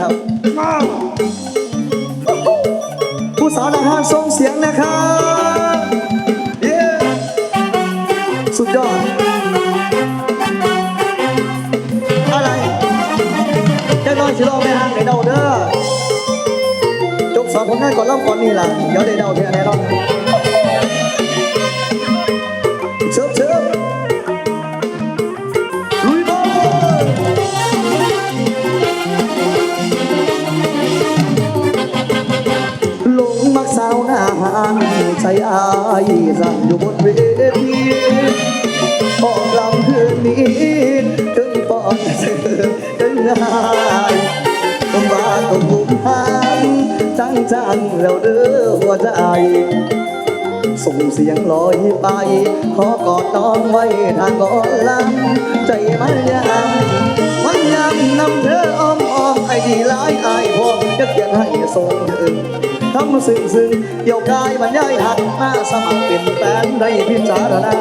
ครับผู้สาวดังห้านส่งเสียงนะครับเย้สุดยอด อะไรแค่น้อยสิรอไม่ห่างในเดาเด้อจบสองผลงานก่อนเล่าก่อนนี่ล่ะ เดี๋ยวได้เดาเท่าแน่นอนางใจอายสั่งอยู่บนเวทีออกลำคืนนี้ถึงปอดเสือถึงหายต้องว่าต้องบุกหางจังจังแล้วเด้อหัวใจส่งเสียงลอยไป ขอกอดน้องไว้ทางก่อนลำใจมันยังมันยังนำเธออ้อมอ้อมไอ้ดีหลายไอ้พองจะเขียนให้ส่งถึง ทำซึ้งซึ้งเกี่ยวกายบรรยายหักมาสมัครเป็นแฟนได้พิจารณา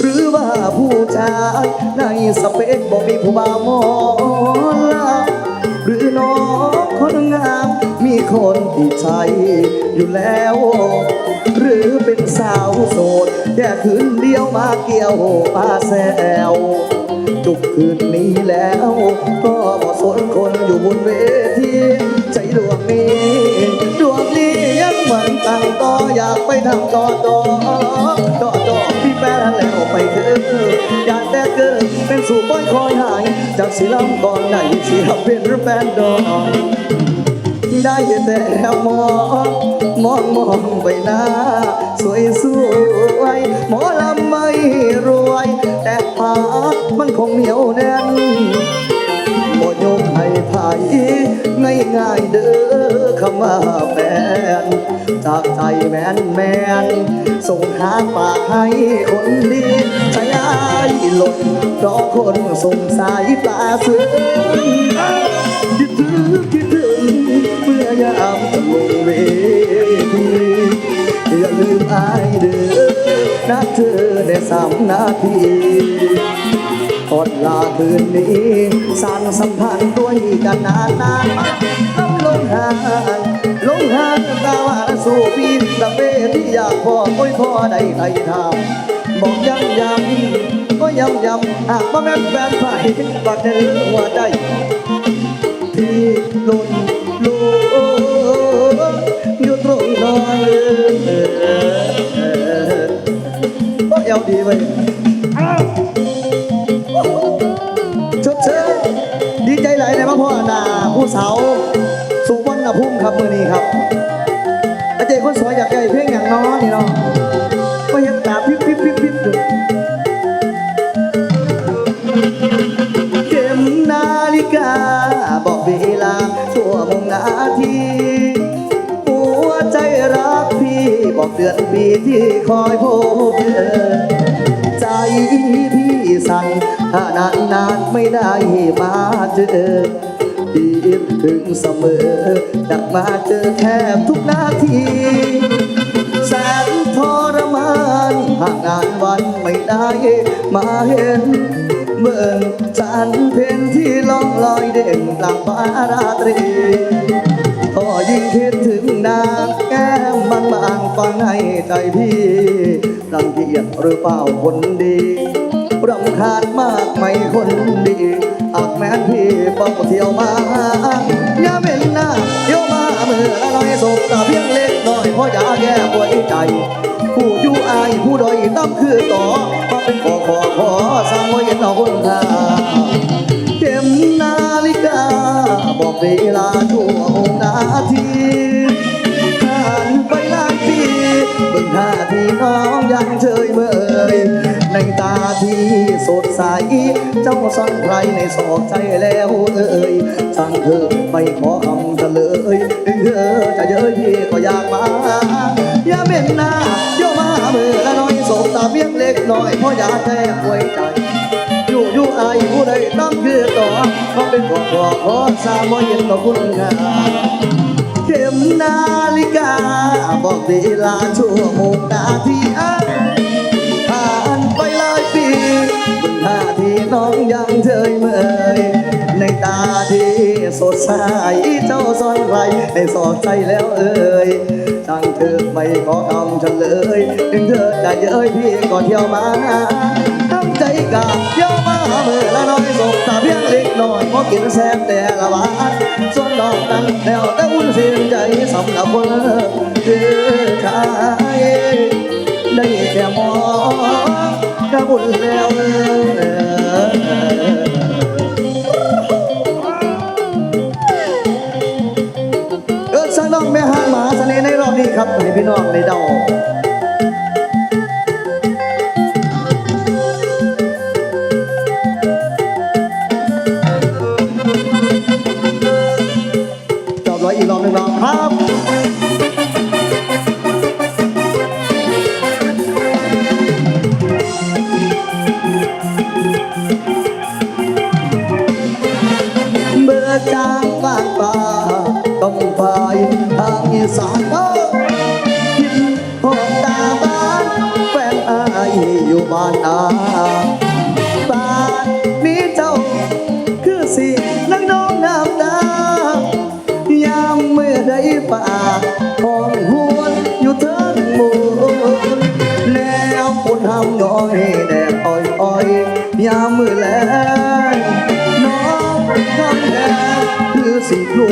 หรือว่าผู้ชายในสเปคบอกมีผู้บ่าวมอลาหรือน้องคนงามมีคนที่ใช่อยู่แล้ว หรือเป็นสาวโสดแค่คืนเดียวมาเกี่ยวปาแซว ทุกคืนนี้แล้ว ก็บอสนคนอยู่บนเวทีใจดวงนี้ดวงนี้ยังเหมือนตั้งต่ออยากไปทำต่อต่อต่อต่อพี่แม่แล้วไปเถอะอยากแต่เกิดเป็นสู่ป้อยคอยหายจากสีลำก่อนไหนสีลำเป็นแฟนดอก ได้แต่มองมองมองไปหน้าสวยสวยหมอลำไม่รวย แต่ปากมันคงเหนียวแน่นบ่ยกให้ไทยง่ายง่ายเด้อคำว่าแฟนจากใจแมนแมนส่งทาปากให้คนดีใจอ้ายหล่นเพราะคนสงสายตาซึ้งคิดถึงคิดถึง เมื่อยามจะลงเวทีอย่าลืมอายเด้อนัดเธอในสามนาทีอดลาคืนนี้สร้างสัมพันธ์ด้วยกันนานนานมาต้องลงหางลงหางตาว่าสู่ปีตะเวที่อยากพอโอ้ยพอได้ไทยทำบอกย้ำย้ำก็ย้ำย้ำหากว่าแม่นแฟนไผ่บัดเดินหัวใจที่หล่น ก็เอวดีไปชดเชยดีใจหลายในพระพ่อนาผู้สาวสุวรรณภูมิครับมือนี้ครับอาจารย์คนสวยอยากได้เพลงอย่างน้อนี่เนาะ ที่คอยพบเธอใจพี่สั่นถ้านานนานไม่ได้มาเจอคิดถึงเสมออยากมาเจอแทบทุกนาทีแสนทรมานหากงานวันไม่ได้มาเห็น เมื่อจันเพ็ญที่ล่องลอยเด่นกลางฟ้าราตรีก็ยิ่งคิดถึงนางแก้มบางบางฟังให้ใจพี่รังเกียจหรือเปล่าคนดีรำคาญมากไหมคนดีอักแม้นพี่ป้าเที่ยวมาอย่าเป็นหน้าเที่ยวมาเมื่อละน้อยสบตาเพียงเล็กน้อยเพราะอยากแก้ปวดใจ ผู้อยู่อายผู้ดอยตั้มคือต่อมาเป็นขอขอขอสร้างไว้เห็นเอาคนทางเข็มนาฬิกา บอกเวลาชั่วโมงนาทีผ่านไปหลายปีเบิ่งท่าที่น้องยังเฉยเมยในตาที่สดใสเจ้าซ่อนใครในสอกใจแล้วเอ่ยช่งเธอไม่ขอคำกันเลยเธอจะเย้ยพี่ก็อยากมา นหน้าเดี๋ยวมาเมื่อละน้อยสบตาเพียงเล็กน้อยเพราะอยากแค่ไว้ใจ อยู่อยู่อายผู้ใดตั้งคือต่อเขาเป็นขอขอขอสามบ่เห็นต่อคุณค่าเข็มนาฬิกา บอกเวลาชั่วโมงนาทีอ้าผ่านไปหลายปีบนท่าที่น้องยังเฉยเมยในในตาที่สดใสเจ้าซ่อนไรให้สอดใจแล้วเอ่ย ช่างเธอไม่ขอคำเฉลยถึงเธอจะเย้ยพี่ก็เที่ยวมาตั้งใจกะเที่ยวมาเมื่อละน้อยสบตาเพียงเล็กน้อยพอกินแซ่บแต่ละบาทส่วนดอกนั้นแล้วแต่อุ่นเสียงใจสำหรับคนเธอชายได้แค่มองก็บุญแล้ว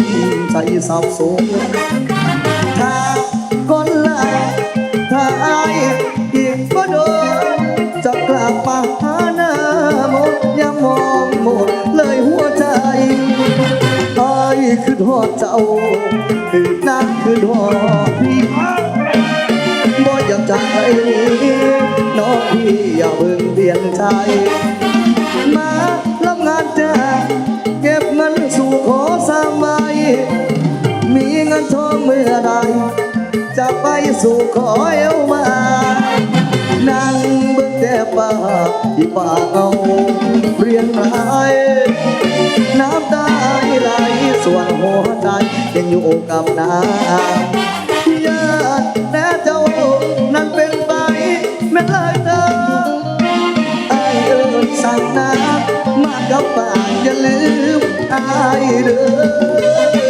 สิกลุ่มใจสับสนถ้าก้นลาถ้าอายอีกก็โดนจะกลับมาหาหน้าหมดอย่ามองหมดเลยหัวใจอายคือทอดเจ้าคือนักคือทอดพี่บ่อยากใจน้องพี่อย่าเพิ่งเปลี่ยนใจมารับงานจ้าเก็บเงินสู่ขอสามใบ มีเงินทองเมื่อใด จะไปสู่ขอเอวมา นั่งเบิ่งแต่ป่าที่ป่าเอาเรียนรายน้ำตาไหลส่วนหัวใจยังอยู่กับนาญาติแน่เจ้านั้นเป็นไปไม่เลยเธอไอ้เอิญสั่งน้ำมากับป่านอย่าลืม ไอ้เด้อ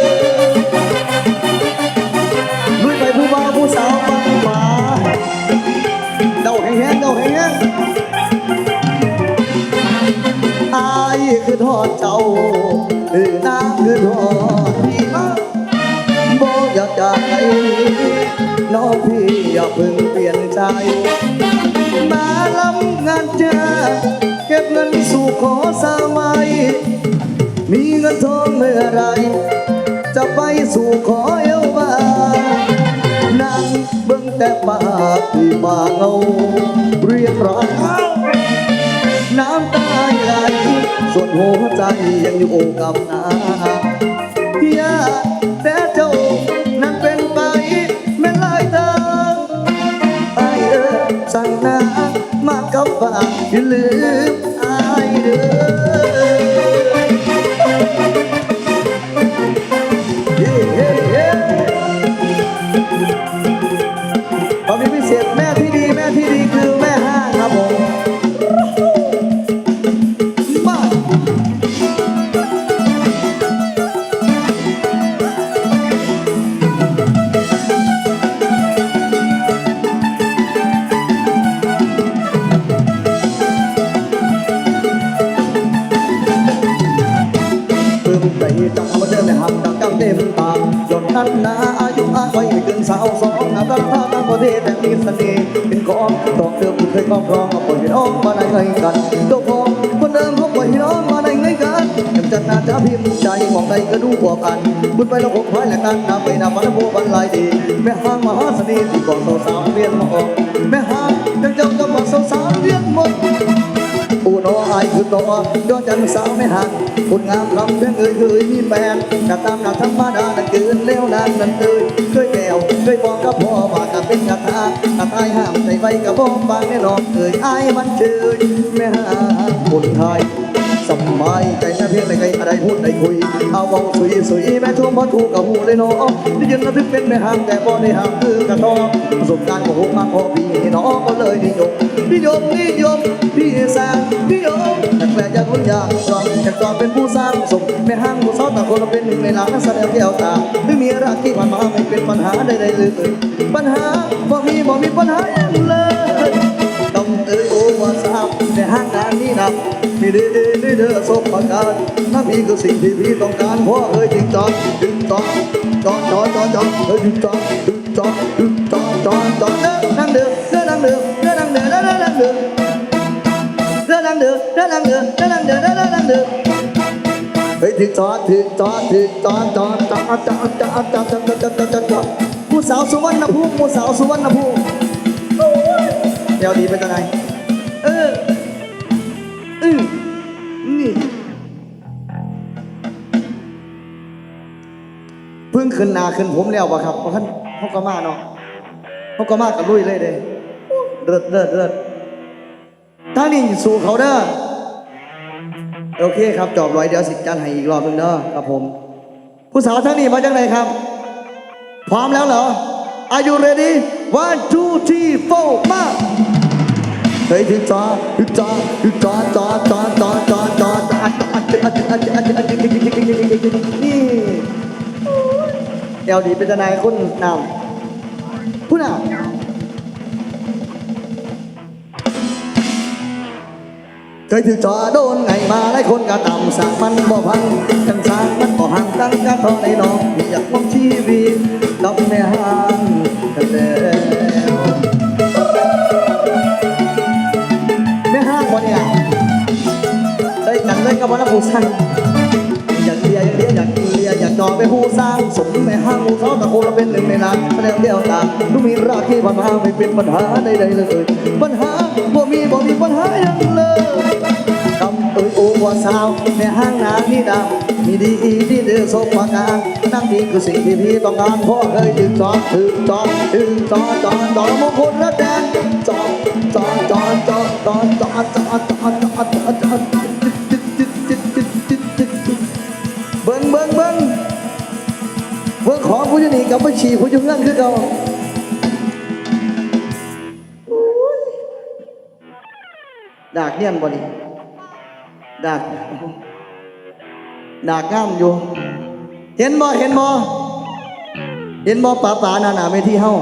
ด้วยไปผู้บ่าวผู้สาวฟังมาเดาให้แห้งเดาให้แห้งไอ้คือทอดเจ้าเออน้ำคือทอดพี่มาบ่อยากจากไปน้องพี่อย่าเพิ่งเปลี่ยนใจ มาลำงานจ้าเก็บเงินสู่ขอสามัย มีเงินทองเมื่อไร จะไปสู่ขอเอวบานั่งเบิ่งแต่ปากที่ป่าเงาเรียกร้องน้ำตาไหลส่วนหัวใจยังอยู่กับนาอย่าแต่เจ้านั้นเป็นไปไม่ลายเธอไอเอ้ยสั่งนามากับฝากอย่าลืมไอเด้อ อายุอาไว้ไม่เกินสาวสองอาการท่าทางประเทศแต่มีเสน่ห์เป็นของตอกเดิมเคยครอบครองมาปล่อยให้น้องมาได้ไงกันตัวพองคนเดิมเขาปล่อยให้น้องมาได้ไงกันยังจัดนาจะพิมพ์ใจมองใดก็ดูบวกกันบุญไปแล้วหกพายแหละกันนาไปนาฟันโบบันลายดีแม่ห้างมหาเสน่ห์ที่ก่อนสาวๆเรียนมาออกแม่ห้างยังจ้าก็บอกสาวๆเรียนหมดอูโน อายคือตัวย้อนจันทร์สาวไม่หักคุณงามลำเพียงเอ่ยเคยมีแฟนกะตามหนักธรรมดานั่นเกินเลี้ยวนานนั่นเอ่ยเคยแก้วเคยบอกกับพ่อว่าจะเป็นกะทาตะทายห้ามใจไว้กับพ่ฟังไม่ลอนเอ่ยอายมันเชยแม่หาคนไทย สบายใจนะเพียงในใครอะไรพูดได้คุย เอาเบาสุยสุยแม่ทุ่มพอถูกกับหูเลยเนาะได้ยินนะถึงเป็นแม่ห่างแต่บ่ได้ห่างคือกระทอประสบการณ์ของผมมากพอพี่น้องก็เลยนิยมนิยมนิยมพี่แสงนิยมแต่แปลอยากรู้อยากจอมอยากจอมเป็นผู้สร้างสมแม่ห้างผู้สอนต่างคนเราเป็นหนึ่งในหลังนักแสดงแก้วตาไม่มีรักที่ผ่านมาไม่เป็นปัญหาใดๆเลยปัญหาบ่มีบ่มีปัญหาอย่างเลยต้องเอ่ยโอว่าสาบในห้างงา นะมีด้เด้เด้เด้อสมประการถ้าพี่คือสิ่งที่พี่ต้องการเพราะเอ่ยจึงจอดจึงจอดจอดจอดจอดจอดเอ่ยจึงจอดจึงจอดจึงจอดจอดจอดเด้อนั่งเด้อเด้อนั่งเด้อเด้อนั่งเด้อเด้อนั่งเด้อเด้อนั่งเด้อเด้อนั่งเด้อเด้อนั่งเด้อเด้อนั่งเด้อเฮ้ยถึงจอดถึงจอดถึงจอดจอดจอดจอดจอดจอดจอดจอดจอดจอดจอดผู้สาวสุวรรณภูมิผู้สาวสุวรรณภูมิเดี๋ยวดีไปตอนไหนเอออือ นี่เพิ่งขึ้นนาขึ้นผมแล้วปะครับเพราะท่านเขาก็มาเนาะเขาก็มากับลุยเลยเด้เลิศเลิศเลิศถ้านี่สู่เขาเด้อโอเคครับจอบร้อยเดี๋ยวสิจันให้อีกรอบหนึ่งเด้อครับผม ผู้สาวทั้งนี้มาจากไหนครับ พร้อมแล้วเหรอ Are you ready one two three four มาเฮ้ยถึงจอถึงจอถึง จอจอจอจอจอจอจอนี่เอลดีเป็นทนายคุณนำผู้นำเคยถือจอโดนไงมาหลายคนก็ต่ำสั่งมันบ่พังจังสางมันบ่ห่างตั้งกันเท่าในน้องอยากมองชีวิตกับแม่ห่างกันแล้วแม่ห่างบ่เนี่ย นกับวันผู้สร้างอยากเลียอยากเลียอยากเลียอยากจองเป็นผู้สร้างสมแม่ห้างผู้เขาตะโกนเราเป็นหนึ่งในล้านแสดงเดียวตาลูมีราคีผ่านมาไม่เป็นปัญหาใดๆเลย ปัญหาบ่มีบ่มีปัญหาอย่างเลยคำเอ่ยโอ้ว่าสาวแม่ห้างนางนี่ดามีดีอีดีเดือดสมประการนั่งดีคือสิ่งที่พี่ต้องการเพราะเคยถึงจอดถึงจอดถึงจอดจอดจอดมงคลและแดนจอดจอดจอดจอดจอดจอดจอดจอดจอดจอด พร้อมผู้จะหนีกับไปฉี่ผู้จะเงื่อนขึ้นเราดากเนี่ยนบ่นี่ดากดากง่ามอยู่ เห็นบ่เห็นบ่เห็นบ่ป๋าป๋าหนาหนาเวที่เฮา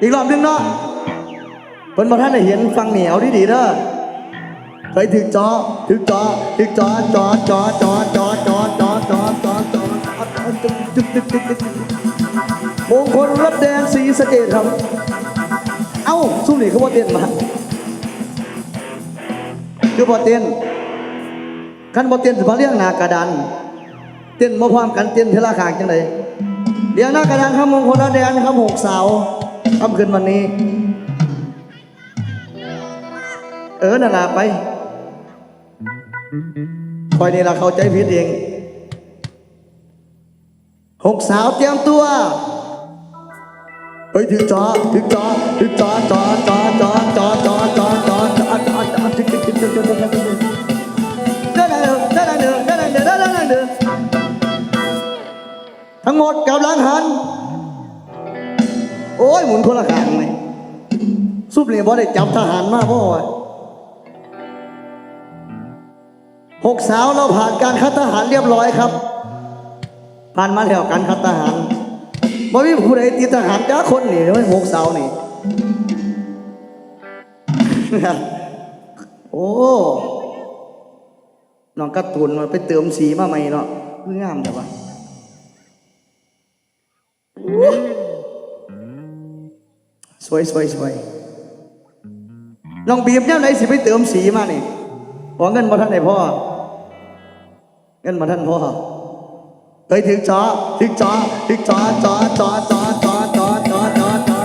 อีกรอบนึงเนาะเพิ่นบ่ท่านได้เห็นฟังเหนียวดีดีเด้อเคยถึกจอถึกจอถึกจอจอจอจอจอจอ มงคลรับแดงสีสะเกดครับ เอ้าสู้นี่เขาว่าเต้นมาคือบ่เต้นคันบ่เต้นสิมาเลี้ยงหน้ากระดานเต้นบ่พร้อมกันเต้นเทละขางจังไดเลี้ยงหน้ากระดานครับมงคลละแดนครับหกสาวค่ำคืนวันนี้ เออนั่นล่ะไปคอยนี่ละเข้าใจผิดเอง หกสาวเตรียมตัว เฮ้ยถึงจอถึงจอถึงจอจอจอจอจอจอจอจอจอจอจอถึงถึงถึงถึงถึงถึงถึงถึงเดินเดินเดินเดินเดินเดินเดินเดินเดินเดินทั้งหมดกำลังหัน โอ้ยหมุนคนละขางเลยซุปนี่บ่ได้จับทหารมาพ่อวะหกสาวเราผ่านการคัดทหารเรียบร้อยครับ ผ่านมาแล้วการคัดทหารบ่มีผู้ใดติดทหารจ้าคนนี่ไม่หกเสานี่ โอ้น้องกร์ตูนมาไปเติมสีมาใหม่เนาะงามแต่ว่าสวยสวยสวยน้องบีบเนี่ยไหนสิไปเติมสีมานี่ขอเงินมาท่านไหนพ่อ เงินมาท่านพ่อ เฮ้ยถึงจอถึงจอถึงจอจอจอจอจอจอจอจอจอ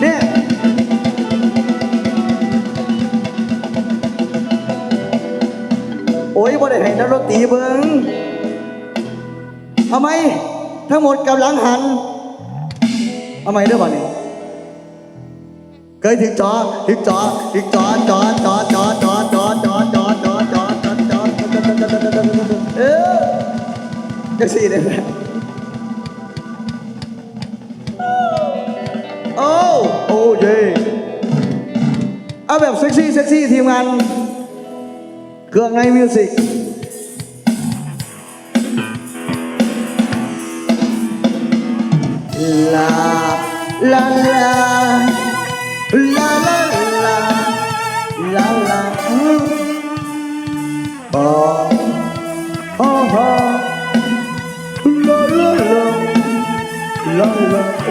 เนี่ยโอ้ยบ่ได้ให้นักดนตรีเบิ่งทำไม ทั้งหมดกำลังหันทำไมเด้อบ่เนี่ยเคยถึงจอถึงจอถึงจอจอจอจอจอจอจเออจะสี่เลยไหมโอ้โอ้เยเอาแบบเซ็กซี่เซ็กซี่ทีมงานเครื่อ งในมิวสิกลาลาลาลาลาลาลาลาอืมอ๋อ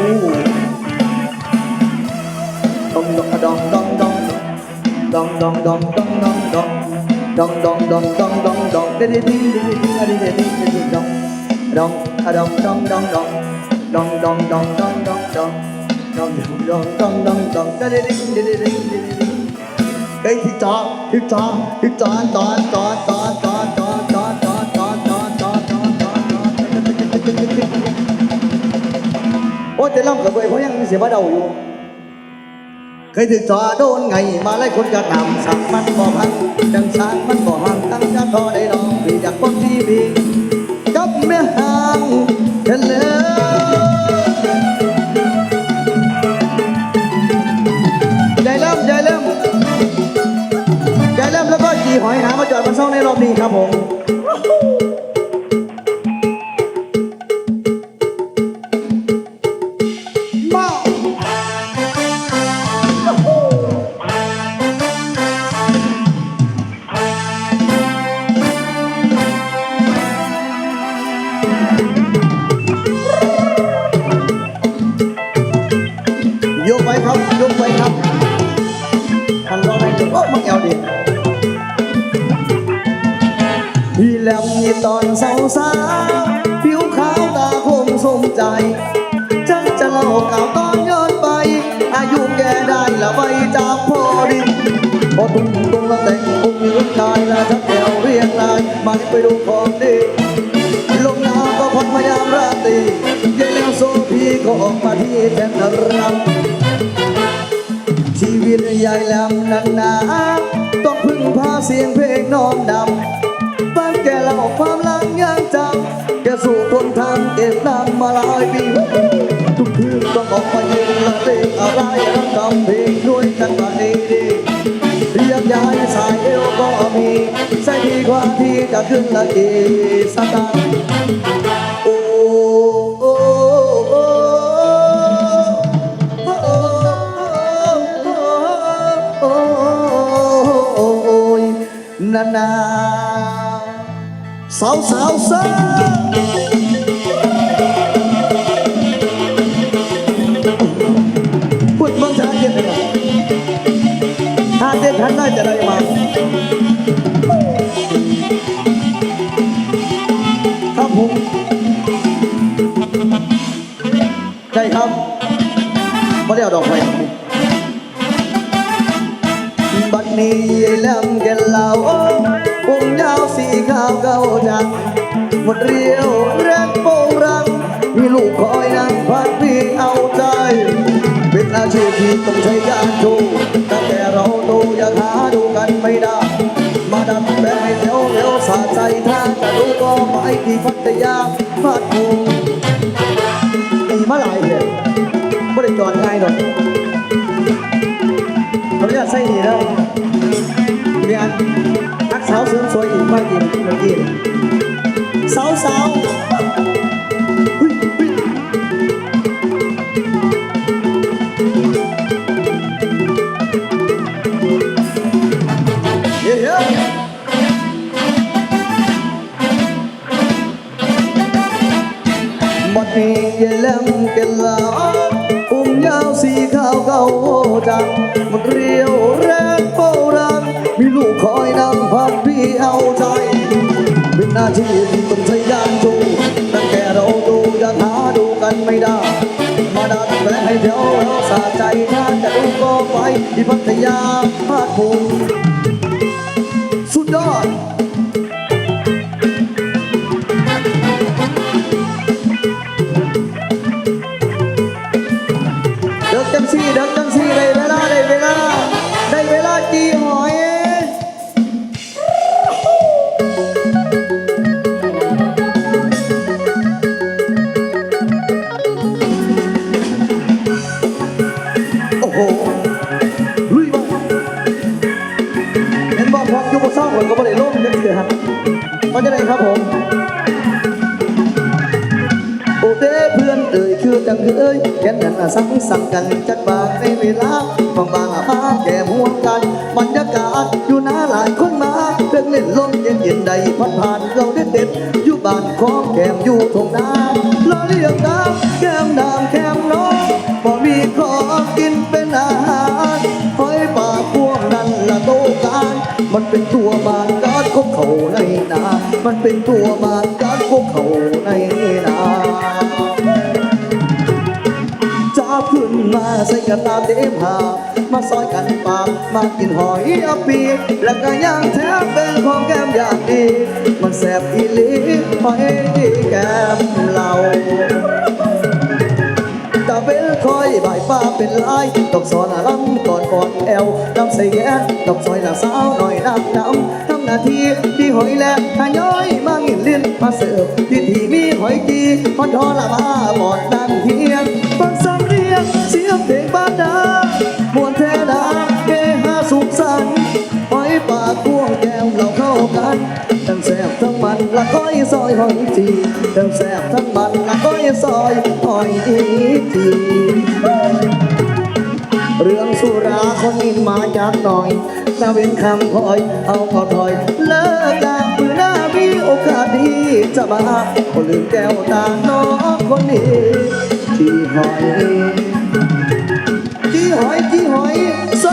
ลาโอ้ดองดองดองดองดองดองดองดองดองดองดองดองดองดองดองดองเด็ดเด็ดเด็ดเด็ดเด็ดเด็ดเด็ ว่าจะล่งกับเว้ยเพราะยังเสียบ้าเดาอยู่ เคยถึกจอโดนไงมาไล่คนกระทำสั่งมันบ่พังจังสัรมันบ่ห่างตั้งจะทอได้ลองพี่จากคนที่พี่กับแม่ห่างเห็นแล้วหอยหามาจอดบนช่องในรอบนี้ครับผม เสียงเพลงน้อมนำบ้านแกเล่าความหลังยังจำแกสู่ทนทางเก็บนำมาหลายปีทุกคืนต้องออกมายืนละเล่นอะไรรักทำเพลงด้วยกันมาดีดีเรียกย้ายสายเอวก็มีใส่ดีกว่าที่จะขึ้นละกีสตางาวสาวสาวพูดมืองชาเย็นเลยถ้าเด็กทันได้จะได้มาครับผมใช่ครับไม่ได้เอาดอกไฟบัดนี้ลำแกเล่า ผมยาวสีขาวเก่าจังหมดเรียวแรกโปงรัง มีลูกคอยนั่งพัดพีเอาใจ เป็นอาชีพที่ต้องใช้การดูตั้งแต่เราโตยังหาดูกันไม่ได้ มาดันแบบให้เร็วเร็วสะใจถ้าจะรู้ก็ไปที่พัทยาพัดภูมิมีมาหลายเลยไม่ได้จอดง่ายหรอกขออนุญาตใส่ดีแล้ว ยนนักสาวเสริมสวยอีกมากอีกเมื่อกี้สาวสาวเฮ้ยเฮ้ยเฮ้ยเฮ้ยบัด ที่ที่ต้องใช้ยานดูตั้งแต่เราดูยังหาดูกันไม่ได้ มาดัดแปลงให้เดี๋ยวเราสาใจถ้าจะดูก็ไปที่พัทยาพาดภูมิ ครับผมโอเด้เพื่อนเอ่ยคือจังเคยแค่นั้นสังสรรค์กันจักบางในเวลาบางบางมาแก่ห่วงกันบรรยากาศอยู่หน้าหลายคนมาเรื่องเล่นลมเย็นเย็นใดพัดผ่านเราได้เด็ดอยู่บ้านของแก้มอยู่ทงน้าเราเรียกน้ำแก้มน้ำแก้มน้องบ่มีของกินเป็น มันเป็นตัวมารกัดพวกเขาในนามันเป็นตัวมารกัดพวกเขาในนาจับขึ้นมาใส่กระตาเต็มหามาซอยกันปากมากินหอยอัปปีแล้วก็ย่างแทบเป็นของแก้มอย่างดี มันแสบอีลีหอยแก้มเราตา อยบ่ายป้าเป็นลายดอกสอนอารมก่อนก่อนแอวน้ำใส่แย่ดอกซอยละสาวหน่อยน้ำน้ำทำหน้าที่ที่หอยแลกหาย้อยมางินลิ้นมาเสิร์ฟที่ที่มีหอยจีพอนทอละมาบอดดังเทียนฟังสำเรียงเสียงเพลงบ้านดามวนแท้ดาเฮฮาสุขสันต์หอยปากพวงแก้วเราเข้ากันทั้งแสบทั้งมันละก้อยซอยหอยจีทั้งแสบทั้งมันละก้อยซอยหอยจี เรื่องสุราคนอินมาจากหน่อยนาเป็นคำคอย เอาพอถอย เลิกกางมือหน้ามีโอกาสดีจะมาคนลืมแก้วตาน้องคนนี้ที่หอยที่หอยที่หอยโซ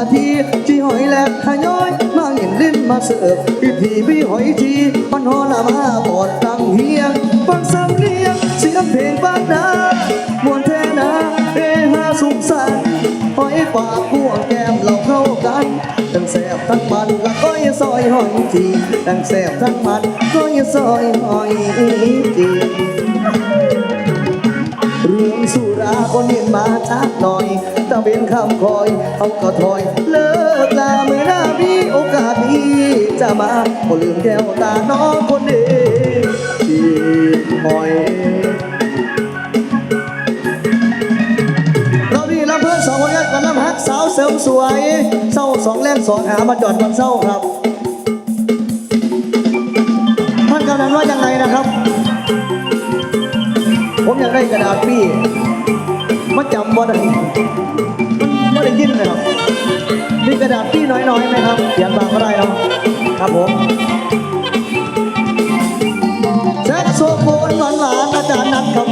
นาที่ที่หอยแหลกขย้อย มาเห็นลิ้นมาเสิร์ฟพิธีมีหอยทีมันหอละมาบอดตังเฮียงฟังสำเนียงเสียงเพลงบ้านนามวนแทนาเฮฮาสุขสันต์หอยปากพวงแก้มเราเข้ากันทั้งแสบทั้งมันละก้อยซอยหอยจีทั้งแสบทั้งมันก้อยซอยหอยจี เรื่องสุราคนเห็นมาชักหน่อยตะเวนคำคอยเอาก็ถอย เลิกลาเมื่อหน้ามีโอกาสดีจะมาก็ลืมแก้วตาน้องคนนี้ที่หอยเราดีรับเพื่อนสองคนกันน้ำฮักสาวเสริมสวยเศร้าสองแรงสองหามาจอดวันเศร้าครับ ท่านกำนันว่ายังไงนะครับ ผมอยากได้กระดาษปี้มาจำบ่ได้มันไม่ได้ยินเลยครับมีกระดาษปี้น้อยๆไหมครับเขียนบางก็ได้เนาะครับผมแซกโซโฟนหวานๆอาจารย์นัทครับ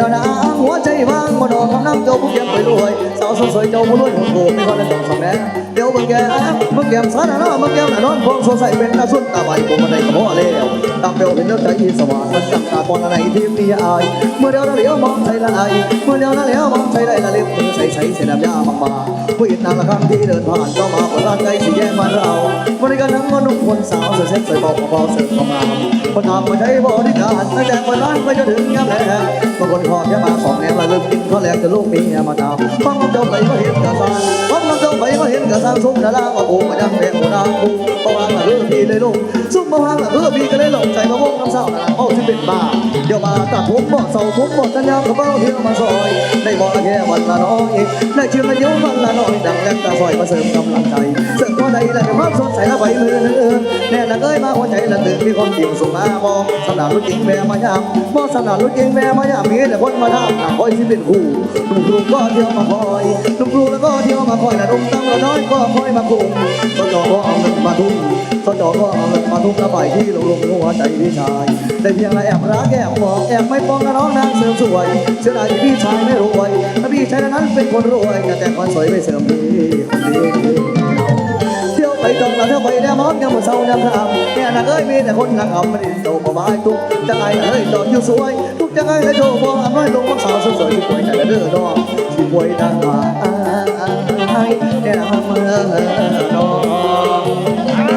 ดอนางหัวใจว่างมาดอกคำน้ำเจ้าผู้เก็บไปรวยสาวสวยเจ้าผู้รวยหัวโกไม่ค่อยได้ต้องสำแดงเดี๋ยวมึงแกมึงแกมสารนาเมื่อแกมน่ะนอนพองสดใสเป็นตาสุนตาใบผมมาได้กระเพาะแล้ว ตามเดียวเห็นเลือดใจสว่างมันจับตาบอลอะไรที่มีอาย เมื่อเดียวนั้นเดียวมองใจละไอเมื่อเดียวนั้นเดียวมองใจได้ละเล็บมือใส่ใส่เสียน้ำยาบางมาผู้หญิงนางละครั้งที่เดินผ่านก็มาปิดร้านใจสีแยกมาเราบริการทั้งมนุษย์คนสาวเสื้อเซ็ตใส่บอกพอเสิร์ฟเข้ามาคนทำมาใช้บริการตั้งแต่เปิดร้านไปจนถึงยามแลงบางคนขอแค่มาสองแนมละลืมกินข้าวแลกจะลูกมีมาตามฟังน้ำเจ้าไปก็เห็นกระซังฟังน้ำเจ้าไปก็เห็นกระซังซุ้มดาราว่าโอ้มาดังแดงโบราณกูประวังละเรือพี่เลยลงซุ้มประวังละเรือพี่ก็เลยลงใจมาวงน้ำเศร้านะเอาที่เป็นบ้าเดี๋ยวมาตัดผมบ่เศร้าผมบ่สัญญากระเป๋าเที่ยวมาซอยได้บอกแค่วันละน้อยได้ชื่อมาเยอะวันละน้อยดังแรงตาซอยมาเสริมกำลังใจเสริม พอใดและความสดใสละใบมือแน่ละเอ้ยมาหัวใจละตื่นมีความจริงส่งมามองสำหรับรุ่นจริงแม่มายามมองสำหรับรุ่นจริงแม่มายามมีแต่คนมาทำหนักคอยที่เป็นคู่ลุงครูก็เที่ยวมาคอยลุงครูแล้วก็เที่ยวมาคอยละนุ่มตั้งละน้อยก็คอยมาคุมสจก็เอาเงินมาทุ่มสจก็เอาเงินมาทุ่มละใบที่ลงลงหัวใจพี่ชายได้เพียงละแอบรักแอบบอกแอบไม่ป้องละน้องนางเสริมสวยเสียดายที่พี่ชายไม่รวยถ้าพี่ชายนั้นเป็นคนรวยแต่แต่คนสวยไม่เสริมพี่คนนี้เที่ยว ไปตรงเราเท่าไปแน่มอนยังหมดเศร้ายังขำเนี่ยนักเอ้ยมีแต่คนนักเอาไม่ได้โตบ่บายทุกจังไงเอ้ยดอกอยู่สวย ทุกจังไงให้โชว์บ่อำน้อยลงมักสาวสวยๆที่ป่วยแต่เด้อดอกที่ป่วยดังมาให้เนี่ยเมื่อดอก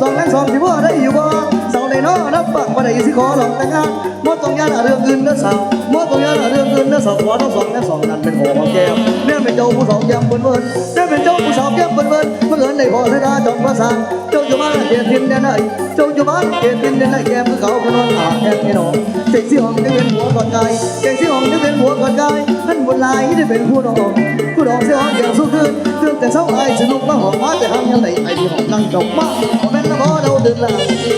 สองสองแรงสองสิบ่ได้อยู่บ่เศร้าเลยเนาะนับปากบ่ได้สิขอหลอกแต่งงานมดต้องยานเรื่องอื่นเด้อสาวมดต้องยานเรื่องอื่นเด้อสาวขอทั้งสองแรงสองนั้นเป็นหอมแก้มเนี่ยเป็นเจ้าผู้สองแก้มเบิ่นเบิ่นเนี่ยเป็นเจ้าผู้สองแก้มเบิ่นเบิ่นเมื่อเอิญได้พอเสียดาจงประสานเจ้าอยู่บ้านเกียรติทินเนี่ยไหนเจ้าอยู่บ้านเกียรติทินเนี่ยไหนแก้มคือเขาคนนอนอาแก้มพี่น้องเจ๊สิห้องได้เป็นหัวกอนกายเจ๊สิห้องได้เป็นหัวกอนกาย บนลายได้เป็นผู้น้องผู้น้องเสียห้องเกี่ยวสู้คืนเรื่องแต่เช้าไอ้สนุกมาหอมมาแต่ห้ามยังไงไอ้ที่หองนั่งจบมาผมเป็นละบ่เราเดินละ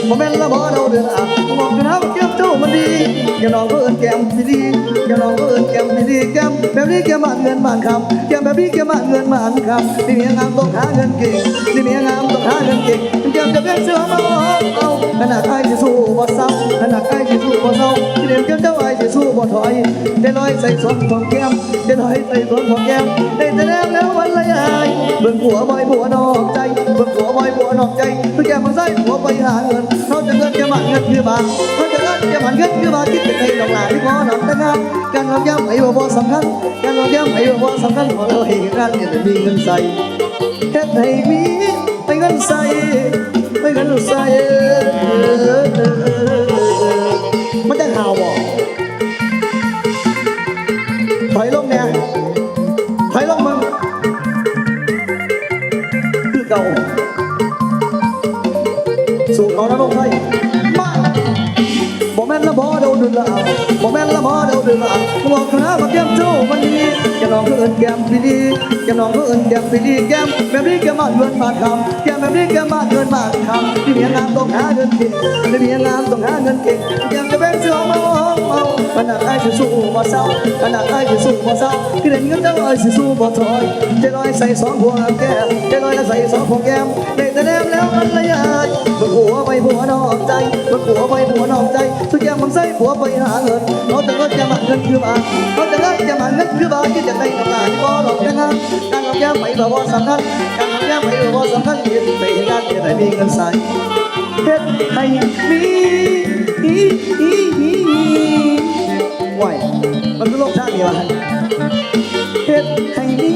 ผมเป็นละบ่เราเดินละบอกกันนะามันดีอย่าน้องก็เอิ้นแก้มดีอย่าน้องก็เอิ้นแก้มดีแก้มแบบนี้แก้มบานเงินบานคำแก้มแบบนี้แก้มบานเงินบานคำนี่เมียงามต้องหาเงินเก่งนี่เมียงามต้องหาเงินเก่งแก้มจะเป็นเสือมาเอาขนาดใครจะสู้บ่ซ้ำขนาดใครจะสู้บ่เศร้าที่เดียวแก้มเจ้าไอ้จะสู้บ่ถอยได้ลอยใส่สวนของแก้มได้ลอยใส่สวนของแก้มได้แต่แล้วแล้ววันละยายเบิ่งผัวบ่อยผัวนอกใจเบิ่งผัวบ่อยผัวนอกใจคือแก้มมันใส่ผัวไปหาเงินเขาจะเงินแก้มมันเงินคือบาทเขาจะเงินแก้มมันเงินคือบาทคิดเป็นไงดอกหลาที่ขอหนำแต่งานการทำย้ำไอ้บ่บ่สำคัญการทำย้ำไอ้บ่บ่สำคัญขอเราให้กันเนี่ยมีเงินใส่เฮ็ดให้มีให้เงินใส่ให้เงินใส่มันจะข่าวบ่ถอยลงเนี่ยถอยลงมึงคือเก่าสู่เขานรกไทยม ละบ่เดาดึงขาบอกคณะมาแก้มโจ้มันดีแก้มน้องก็เอิ้นแก้มพี่ดีแก้มน้องก็เอิ้นแก้มพี่ดีแก้มแบบนี้แก้มมาเดินมาทคำแก้มแบบนี้แก้มมาเดินมาทคำที่เมียงามต้องหาเงินเก่งที่เมียงามต้องหาเงินเก่งแก้มจะแบ่งเสือเมาเมา ขนาดไอ้สิสู้บ่เศร้าขนาดไอ้สิสู้บ่เศร้าที่เด่นเงินเจ้าไอ้สิสู้บ่ถอยเจะลอยใส่สองหัวแก้มเจะลอยแล้วใส่สองหัวแก้มได้แต่แนมแล้วมันละยายเบิ่งหัวไปหัวนอกใจเบิ่งหัวไปหัวนอกใจสุดแก้มมันใส่หัวไปหาเงินเขาจะเงินจะมาเงินคือบาทเขาจะเงินจะมาเงินคือบาทคิดจะได้ทำงานที่บ่หลอกนะฮะการทำแก้มไปบ่บ่สำคัญการทำแก้มไปบ่บ่สำคัญที่ไปเฮ็ดงานที่ไหนมีเงินใส่เฮ็ดให้มีอีอีอี หวมันคือโลกชาตินี่วะเฮ็ดให้มี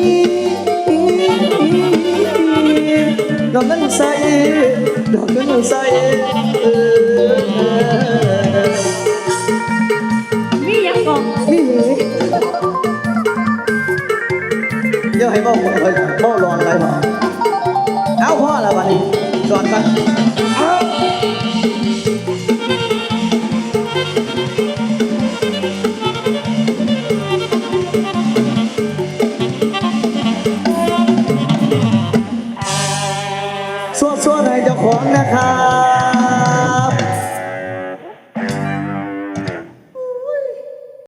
ดอกเงินใสดอกเงินใส่เออมียังกองนี่เดี๋ยวให้พ่อผมเลยพ่อรอนอะไรพ่อเอาพ่อแล้ววันนี้สอนกัน